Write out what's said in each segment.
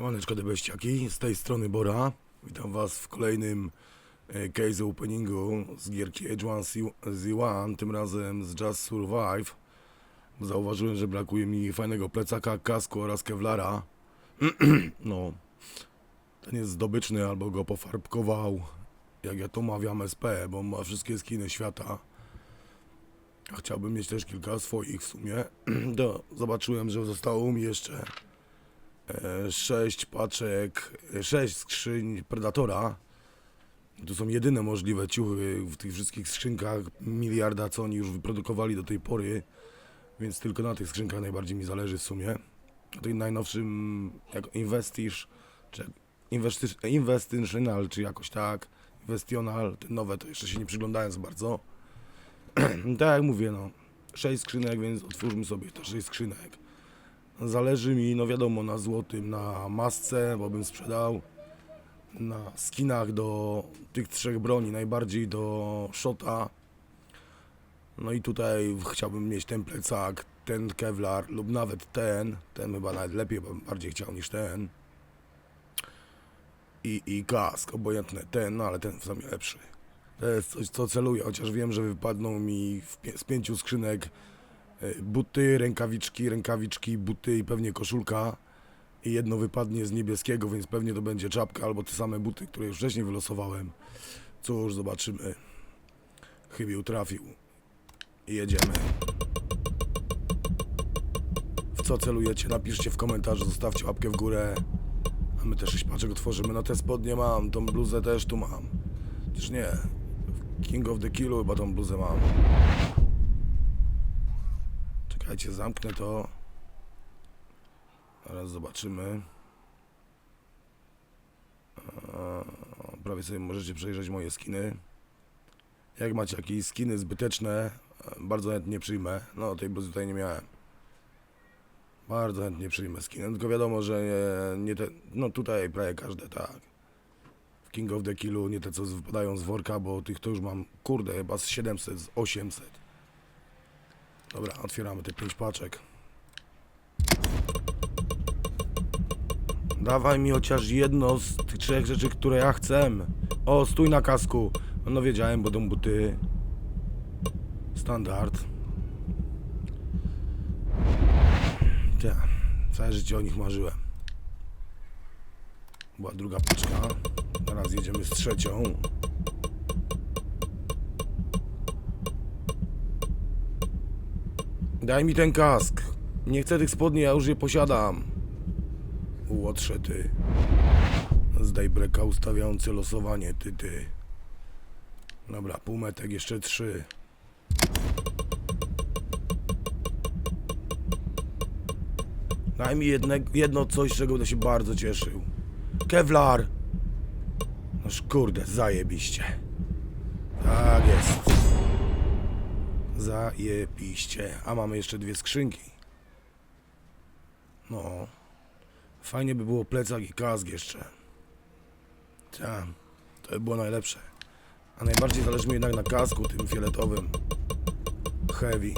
Siemaneczko debeściaki, z tej strony Bora. Witam was w kolejnym e, case openingu z gierki H1Z1, tym razem z Just Survive. Zauważyłem, że brakuje mi fajnego plecaka, kasku oraz kevlara. no, ten jest zdobyczny albo go pofarbkował, jak ja to mawiam SP, bo ma wszystkie skiny świata. Chciałbym mieć też kilka swoich w sumie. to zobaczyłem, że zostało mi jeszcze sześć paczek, sześć skrzyń Predatora. To są jedyne możliwe ciuchy w tych wszystkich skrzynkach miliarda, co oni już wyprodukowali do tej pory. Więc tylko na tych skrzynkach najbardziej mi zależy w sumie. A tym najnowszym, jak Investish, czy Investi- Investitional, czy jakoś tak, Investional, te nowe to jeszcze się nie przyglądałem za bardzo. tak jak mówię, no, sześć skrzynek, więc otwórzmy sobie te sześć skrzynek. Zależy mi, no wiadomo, na złotym, na masce, bo bym sprzedał. Na skinach do tych trzech broni, najbardziej do Shota. No i tutaj chciałbym mieć ten plecak, ten Kevlar lub nawet ten. Ten chyba nawet lepiej bym bardziej chciał niż ten. I, i kask, obojętny ten, no ale ten w sumie lepszy. To jest coś, co celuję, chociaż wiem, że wypadną mi z pięciu skrzynek buty, rękawiczki, rękawiczki, buty i pewnie koszulka. I jedno wypadnie z niebieskiego, więc pewnie to będzie czapka albo te same buty, które już wcześniej wylosowałem. Cóż, zobaczymy. Chybił trafił. I jedziemy. W co celujecie? Napiszcie w komentarzu, zostawcie łapkę w górę. A my też paczek otworzymy. No te spodnie mam, tą bluzę też tu mam. Chociaż nie. King of the Killu chyba tą bluzę mam. Czekajcie, zamknę to. Teraz zobaczymy. Prawie sobie możecie przejrzeć moje skiny. Jak macie jakieś skiny zbyteczne, bardzo chętnie przyjmę. No, tej bluzy tutaj nie miałem. Bardzo chętnie przyjmę skiny, tylko wiadomo, że nie, nie te, no tutaj prawie każde, tak. W King of the Killu nie te, co wypadają z worka, bo tych to już mam, kurde, chyba z 700, z 800. Dobra, otwieramy te 5 paczek. Dawaj mi chociaż jedno z tych trzech rzeczy, które ja chcę. O, stój na kasku. No wiedziałem, będą buty. Standard. Ja, całe życie o nich marzyłem. Była druga paczka. Teraz jedziemy z trzecią. Daj mi ten kask. Nie chcę tych spodni, ja już je posiadam. Łotrze ty. Zdaj breka ustawiający losowanie, ty ty. Dobra, półmetek, jeszcze trzy. Daj mi jedne, jedno coś, czego będę się bardzo cieszył. Kevlar! Noż kurde, zajebiście. Tak jest. Zajebiście. A mamy jeszcze dwie skrzynki. No. Fajnie by było plecak i kask jeszcze. Tak, to by było najlepsze. A najbardziej zależy mi jednak na kasku, tym fioletowym. Heavy.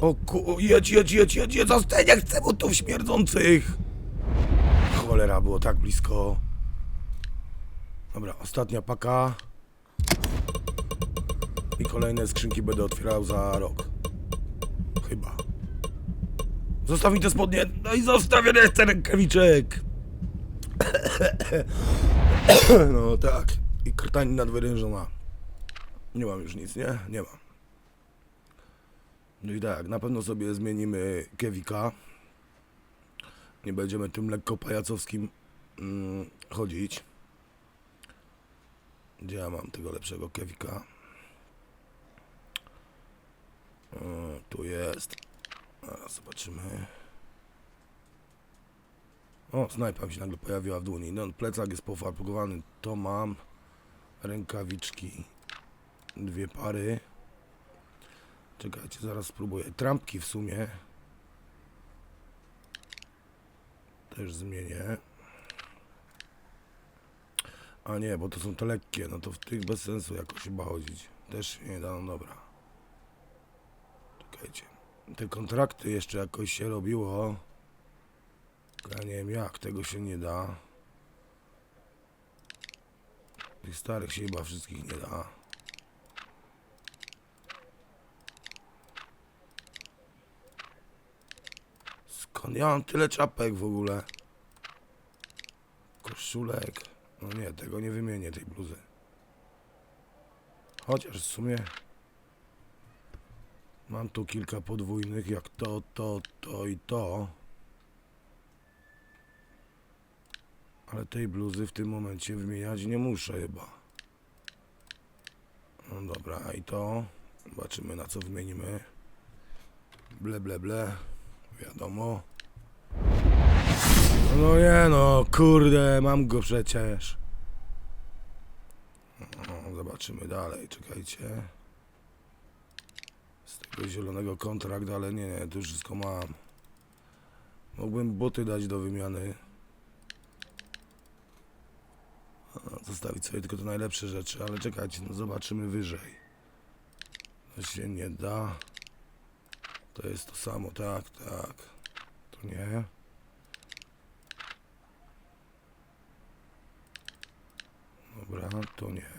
O ku... jedź, jedź, jedź, jedź, jedź, zostań, nie chcę butów śmierdzących! Cholera, było tak blisko. Dobra, ostatnia paka. I kolejne skrzynki będę otwierał za rok. Chyba. Zostaw mi te spodnie! No i zostawię resztę rękawiczek! No tak. I krtań nadwyrężona. Nie mam już nic, nie? Nie mam. No i tak, na pewno sobie zmienimy Kewika. Nie będziemy tym lekko pajacowskim mm, chodzić. Gdzie ja mam tego lepszego Kewika? Tu jest. Zaraz zobaczymy. O, snajpa mi się nagle pojawiła w dłoni. No, plecak jest pofarbowany. To mam. Rękawiczki. Dwie pary. Czekajcie, zaraz spróbuję. Trampki w sumie. Też zmienię. A nie, bo to są te lekkie. No to w tych bez sensu jakoś chyba chodzić. Też nie da, no dobra. Czekajcie. Te kontrakty jeszcze jakoś się robiło. Ja nie wiem jak, tego się nie da. Tych starych się chyba wszystkich nie da. Skąd ja mam tyle czapek w ogóle? Koszulek. No nie, tego nie wymienię, tej bluzy. Chociaż w sumie mam tu kilka podwójnych, jak to, to, to i to. Ale tej bluzy w tym momencie wymieniać nie muszę chyba. No dobra, i to. Zobaczymy na co wymienimy. Ble, ble, ble. Wiadomo. No nie no, kurde, mam go przecież. No, zobaczymy dalej, czekajcie. Z tego zielonego kontrakt, ale nie, nie, tu wszystko mam. Mógłbym buty dać do wymiany. A, Zostawić sobie tylko te najlepsze rzeczy, ale czekajcie, no zobaczymy wyżej. To się nie da. To jest to samo, tak, tak. To nie. Dobra, to nie.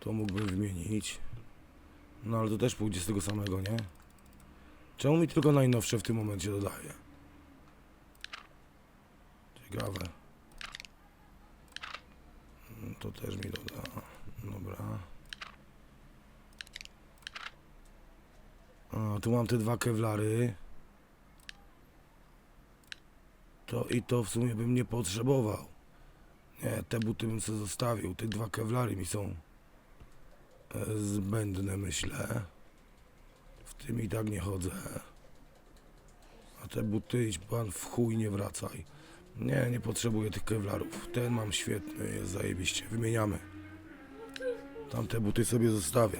To mógłbym wymienić. No ale to też pójdzie z tego samego, nie? Czemu mi tylko najnowsze w tym momencie dodaje? Ciekawe. Mm, To też mi doda. Dobra. A, tu mam te dwa kewlary. To i to w sumie bym nie potrzebował. Nie, te buty bym sobie zostawił. Te dwa kewlary mi są zbędne, myślę. W tym i tak nie chodzę. A te buty idź pan w chuj nie wracaj. Nie, nie potrzebuję tych kewlarów. Ten mam świetny, jest zajebiście. Wymieniamy. Tamte buty sobie zostawię.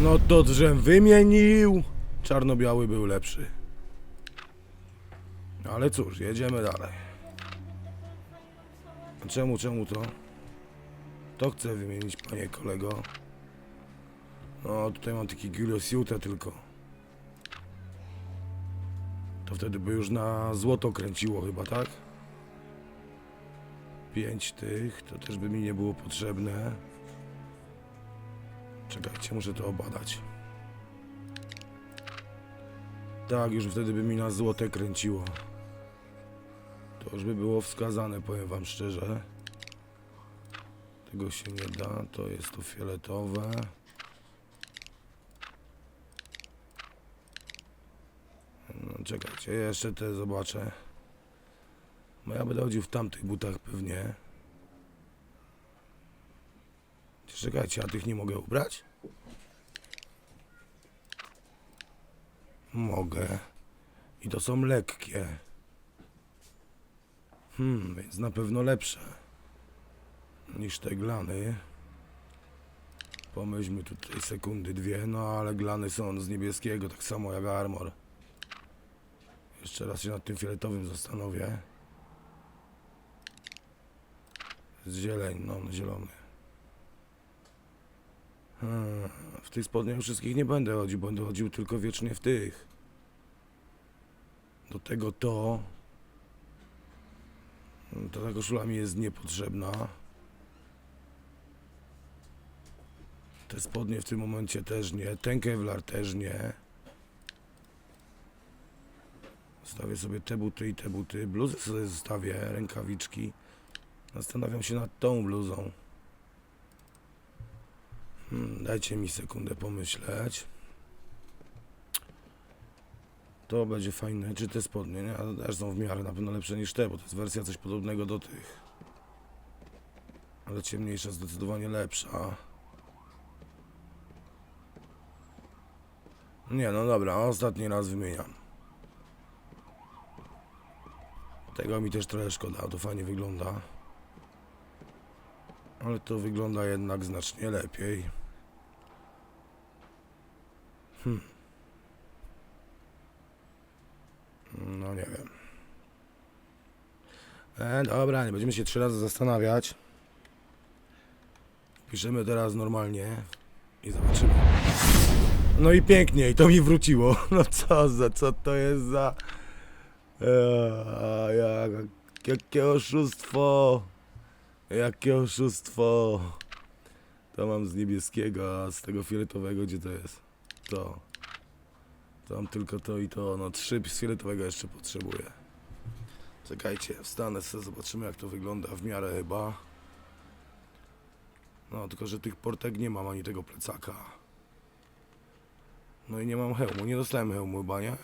No to drzem wymienił. Czarno-biały był lepszy. Ale cóż, jedziemy dalej. Czemu, czemu to? To chcę wymienić, panie kolego. No, tutaj mam taki Giulio Siutę tylko. To wtedy by już na złoto kręciło chyba, tak? Pięć tych, to też by mi nie było potrzebne. Czekajcie, muszę to obadać. Tak, już wtedy by mi na złote kręciło. To już by było wskazane, powiem wam szczerze. Tego się nie da, to jest to fioletowe. No, czekajcie, jeszcze te zobaczę. Bo ja będę chodził w tamtych butach pewnie. Czekajcie, a tych nie mogę ubrać? Mogę. I to są lekkie. Hmm, więc na pewno lepsze niż te glany. Pomyślmy tutaj sekundy dwie, no ale glany są z niebieskiego, tak samo jak armor. Jeszcze raz się nad tym fioletowym zastanowię. Z zieleń, no zielony. Hmm, w tych spodniach wszystkich nie będę chodził, będę chodził tylko wiecznie w tych. Do tego. To ta koszula mi jest niepotrzebna. Te spodnie w tym momencie też nie. Ten kevlar też nie. Zostawię sobie te buty i te buty. Bluzę sobie zostawię, rękawiczki. Zastanawiam się nad tą bluzą. Hmm, dajcie mi sekundę pomyśleć. To będzie fajne. Czy te spodnie, nie? Ale też są w miarę na pewno lepsze niż te, bo to jest wersja coś podobnego do tych. Ale ciemniejsza, zdecydowanie lepsza. Nie, no dobra, ostatni raz wymieniam. Tego mi też trochę szkoda, to fajnie wygląda. Ale to wygląda jednak znacznie lepiej. Hmm. No nie wiem. E, dobra, nie będziemy się trzy razy zastanawiać. Piszemy teraz normalnie i zobaczymy. No i pięknie, i to mi wróciło. No co za, co to jest za... Eee, jak, jakie oszustwo. Jakie oszustwo. To mam z niebieskiego, a z tego fioletowego gdzie to jest? To. To mam tylko to i to. No trzy z fioletowego jeszcze potrzebuję. Czekajcie, wstanę sobie, zobaczymy jak to wygląda w miarę chyba. No, tylko że tych portek nie mam, ani tego plecaka. No i nie mam hełmu, nie dostałem hełmu chyba, nie?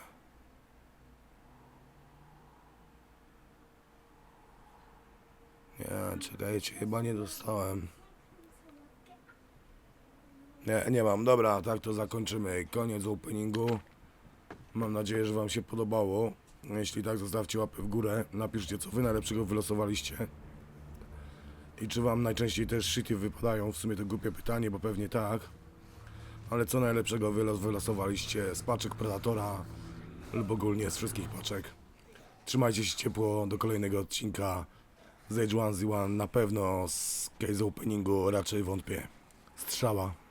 Nie, czekajcie, chyba nie dostałem. Nie, nie mam. Dobra, tak to zakończymy. Koniec openingu. Mam nadzieję, że Wam się podobało. Jeśli tak, zostawcie łapę w górę. Napiszcie, co Wy najlepszego wylosowaliście. I czy Wam najczęściej też shity wypadają? W sumie to głupie pytanie, bo pewnie tak. Ale co najlepszego wylos wylosowaliście z paczek Predatora lub ogólnie z wszystkich paczek? Trzymajcie się ciepło do kolejnego odcinka z H1Z1 na pewno z case openingu raczej wątpię. Strzała.